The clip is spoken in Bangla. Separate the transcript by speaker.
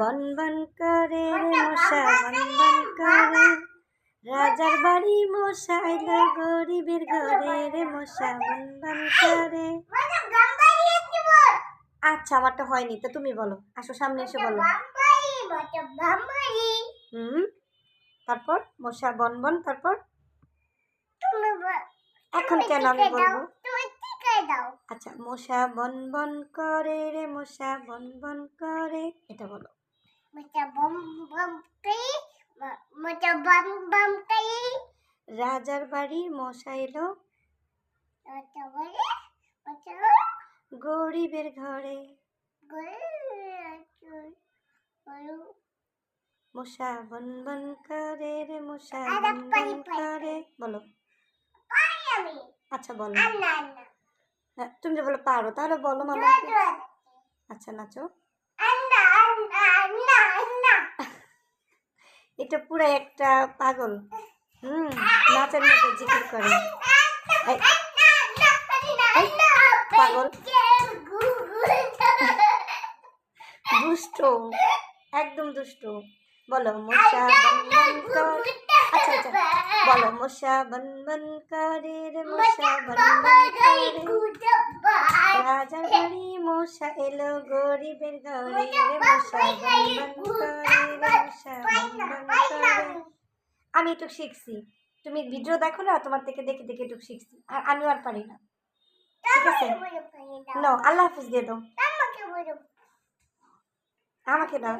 Speaker 1: বন বন করে মশা, বন বন করে। রাজার বাড়ি মশা এলো গরিবের ঘরে রে মশা, বন বন করে। আচ্ছা আমারটা হয়নি, তো তুমি বলো, আসো সামনে এসে বলো। হুম, তারপর মশা, বন বন, তারপর? এখন কেন আমি বলব? আচ্ছা মশা বন বন করে রে মশা বন বন করে। এটা বলো। রাজার বাড়ির মশা এলো। গরিবের ঘরে। মশা বন বন করে রে মশা বন বন করে। বলো। আচ্ছা বলো। হ্যাঁ, তুমি যে বলো পারো তাহলে বলো মামাকে। আচ্ছা নাচো। এটা পুরো একটা পাগল। হুম নাচের মতো জিকির করে। পাগল। দুষ্ট একদম দুষ্ট। বলো মশা আচ্ছা আচ্ছা। বলো মশা বন বন করে রে মশা বন বন করে রাজার বাড়ি মশা এলো গরিবের ঘরে রে মশা আমি একটু শিখছি। তুমি ভিডিও দেখো না তোমার থেকে দেখে দেখে একটু শিখছি। আর আমিও আর পারি না। ঠিক আছে? নো। আল্লাহ হাফিজ দিয়ে দাও। আমাকে দাও।